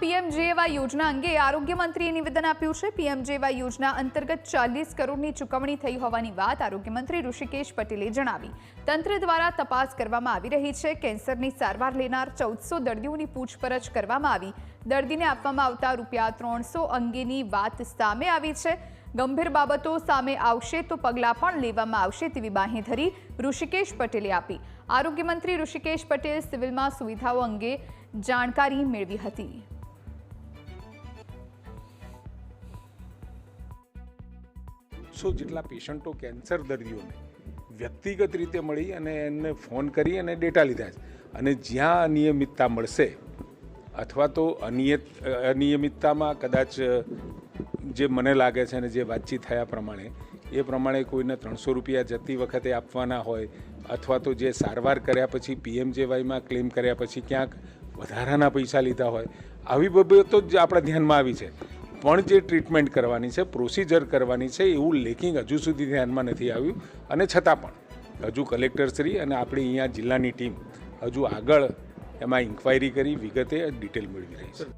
PMJAY યોજના અંગે આરોગ્ય મંત્રીએ નિવેદન આપ્યું છે. પીએમજેવાય યોજના અંતર્ગત ચાલીસ કરોડની ચૂકવણી થઈ હોવાની વાત આરોગ્ય મંત્રી ઋષિકેશ પટેલે જણાવી. તંત્ર દ્વારા તપાસ કરવામાં આવી રહી છે. કેન્સરની સારવાર લેનાર ચૌદસો દર્દીઓની પૂછપરછ કરવામાં આવી. દર્દીને આપવામાં આવતા રૂપિયા ત્રણસો અંગેની વાત સામે આવી છે. ગંભીર બાબતો સામે આવશે તો પગલાં પણ લેવામાં આવશે તેવી બાંહેધરી ઋષિકેશ પટેલે આપી. આરોગ્યમંત્રી ઋષિકેશ પટેલ સિવિલમાં સુવિધાઓ અંગે જાણકારી મેળવી હતી. સો જેટલા પેશન્ટો કેન્સર દર્દીઓને વ્યક્તિગત રીતે મળી અને એમને ફોન કરી અને ડેટા લીધા છે. અને જ્યાં અનિયમિતતા મળશે અથવા તો અનિયત, અનિયમિતતામાં કદાચ જે મને લાગે છે અને જે વાતચીત થયા પ્રમાણે, એ પ્રમાણે કોઈને ત્રણસો રૂપિયા જતી વખતે આપવાના હોય અથવા તો જે સારવાર કર્યા પછી પીએમજેવાયમાં ક્લેમ કર્યા પછી ક્યાંક વધારાના પૈસા લીધા હોય, આવી બાબતો જ આપણા ધ્યાનમાં આવી છે. પણ જે ટ્રીટમેન્ટ કરવાની છે, પ્રોસિજર કરવાની છે, એવું લેખિંગ હજુ સુધી ધ્યાનમાં નથી આવ્યું. અને છતાં પણ હજુ કલેક્ટરશ્રી અને આપણી અહીંયા જિલ્લાની ટીમ હજુ આગળ એમાં ઇન્ક્વાયરી કરી, વિગતે ડિટેલ મેળવી રહી છે.